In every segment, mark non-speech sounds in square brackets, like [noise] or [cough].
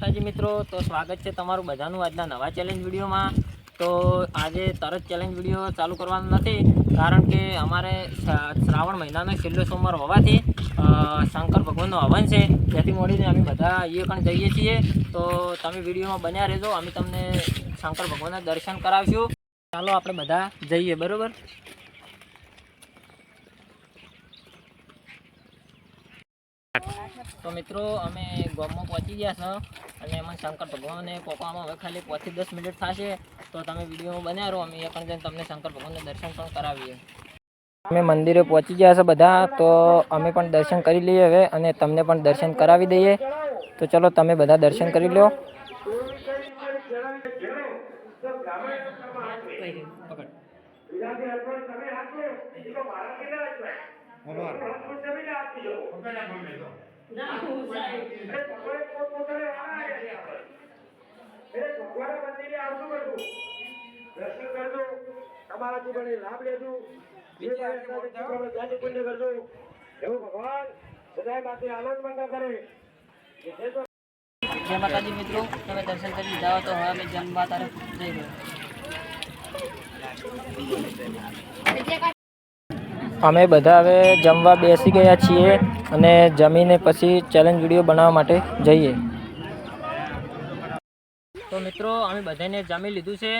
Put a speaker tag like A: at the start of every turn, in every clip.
A: હાજી મિત્રો, તો સ્વાગત છે તમારું બધાનું આજના નવા ચેલેન્જ વિડીયોમાં. તો આજે તરત ચેલેન્જ વીડિયો ચાલુ કરવાનો નથી, કારણ કે અમારે શ્રાવણ મહિનાનો છેલ્લો સોમવાર હોવાથી શંકર ભગવાનનો હવન છે. જેથી મળીને અમે બધા એ પણ જઈએ છીએ. તો તમે વિડીયોમાં બન્યા રહેજો, અમે તમને શંકર ભગવાનના દર્શન કરાવીશું. ચાલો આપણે બધા જઈએ, બરાબર? તો મિત્રો, અમે ગામમાં પહોંચી ગયા છો. અને એમાં શંકર ભગવાનને કોકવામાં હવે ખાલી પાંચથી દસ મિનિટ થશે તો તમે વિડીયોમાં બન્યા રહો અમે એ પણ જઈને તમને શંકર ભગવાનના દર્શન પણ કરાવીએ. અમે મંદિરે પહોંચી ગયા છે બધા તો અમે પણ દર્શન કરી લઈએ હવે અને તમને પણ દર્શન કરાવી દઈએ. તો ચલો તમે બધા દર્શન કરી લો
B: દર્શન કરજો તમારાથી બને લાભ લેજો. પુણ્ય કરજો. એવું ભગવાન સદાય માટે આનંદ મંગળ કરે.
A: જય માતાજી મિત્રો તમે દર્શન કરી લીધા હો તો હવે અમે જમવા તરફ જઈ રહ્યા અમે બધા હવે જમવા બેસી ગયા છીએ અને જમીને પછી ચેલેન્જ વીડિયો બનાવવા માટે જઈએ. તો મિત્રો, અમે બધાને જામી લીધું છે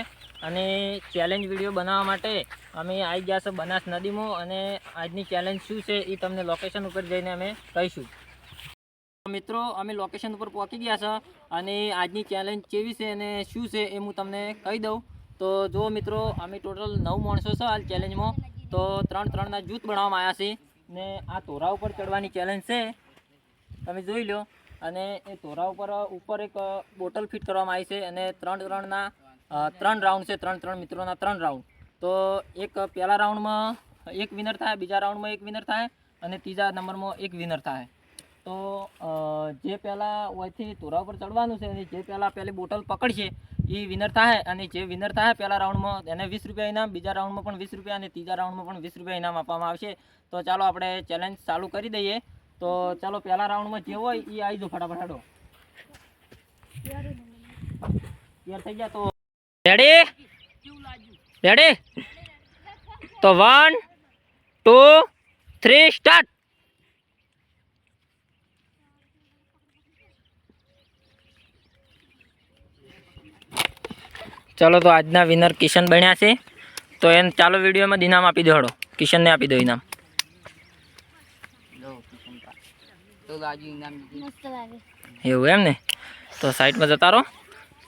A: અને ચેલેન્જ વીડિયો બનાવવા માટે અમે આવી ગયા છે બનાસ નદીમાં અને આજની ચેલેન્જ શું છે એ તમને લોકેશન ઉપર જઈને અમે કહીશું. મિત્રો, અમે લોકેશન ઉપર પહોંચી ગયા છે અને આજની ચેલેન્જ કેવી છે અને શું છે એ હું તમને કહી દઉં. તો જો મિત્રો, અમે ટોટલ નવ માણસો છે હાલ ચેલેન્જમાં તો ત્રણ ત્રણના જૂથ બનાવવામાં આવ્યા છે ને આ તોરા ઉપર ચડવાની ચેલેન્જ છે. તમે જોઈ લો. અને એ તોરા ઉપર ઉપર એક બોટલ ફિટ કરવામાં આવી છે અને ત્રણ ત્રણના ત્રણ રાઉન્ડ છે, ત્રણ ત્રણ મિત્રોના ત્રણ રાઉન્ડ. તો એક પહેલા રાઉન્ડમાં એક વિનર થાય, બીજા રાઉન્ડમાં એક વિનર થાય અને ત્રીજા નંબરમાં એક વિનર થાય. તો જે પહેલાં ઓયથી તોરા ઉપર ચડવાનું છે અને જે પહેલાં પહેલી બોટલ પકડશે, એ વિનર થાય અને જે વિનર થાય પહેલા રાઉન્ડમાં એને વીસ રૂપિયા ઇનામ, બીજા રાઉન્ડમાં પણ વીસ રૂપિયા અને ત્રીજા રાઉન્ડમાં પણ વીસ રૂપિયા ઇનામ આપવામાં આવશે. તો ચાલો આપણે ચેલેન્જ ચાલુ કરી દઈએ. તો ચાલો પહેલા રાઉન્ડમાં જે હોય એ આવી જાઓ ફટાફટ હાડો. તૈયાર થઈ ગયા તો રેડી રેડી તો વન ટુ થ્રી સ્ટાર્ટ ચાલો તો આજના વિનર કિશન બન્યા છે. તો એને ચાલો વિડીયોમાં ઇનામ આપી દો હળો કિશનને આપી દો ઇનામ એવું એમ ને? તો સાઈડમાં જતા રહો.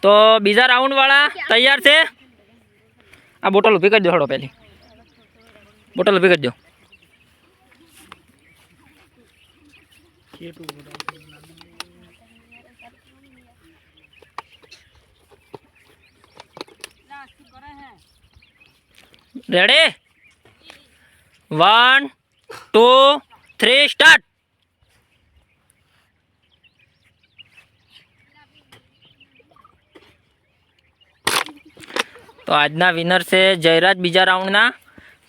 A: તો બીજા રાઉન્ડ વાળા તૈયાર છે. આ બોટલ ઊભી કરી દો હળો પહેલી. બોટલ ઊભી કરી દો. Ready one two three start તો આજના વિનર છે જયરાજ બીજા રાઉન્ડના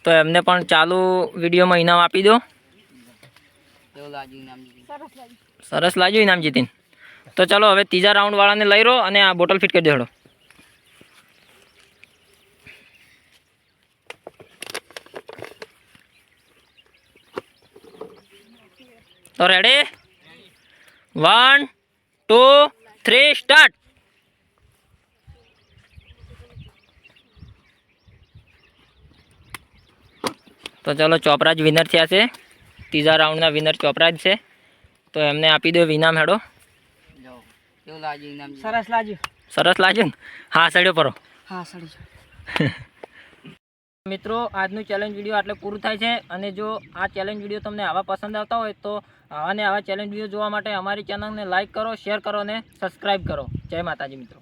A: તો એમને પણ ચાલુ વિડીયોમાં ઇનામ આપી દો. સરસ લાગ્યું ઇનામ જીતીન. તો ચાલો હવે ત્રીજા રાઉન્ડવાળાને લઈ રહો અને આ બોટલ ફિટ કરી દેડો તો ready one two three start તો ચલો ચોપરાજ વિનર થયા છે. ત્રીજા રાઉન્ડના વિનર ચોપરાજ છે. તો એમને આપી દો ઇનામ હેડો.
C: સરસ લાગ્યું.
A: સરસ લાગ્યું ને? હા સડ્યો પરો.
C: હા [laughs]
A: મિત્રો આજનું ચેલેન્જ વીડિયો આટલે પૂરું થાય છે. અને જો આ ચેલેન્જ વીડિયો તમને આવા પસંદ આવતા હોય તો આવા ને આવા ચેલેન્જ વીડિયો જોવા માટે અમારી ચેનલને લાઇક કરો શેર કરો અને સબસ્ક્રાઈબ કરો. જય માતાજી મિત્રો.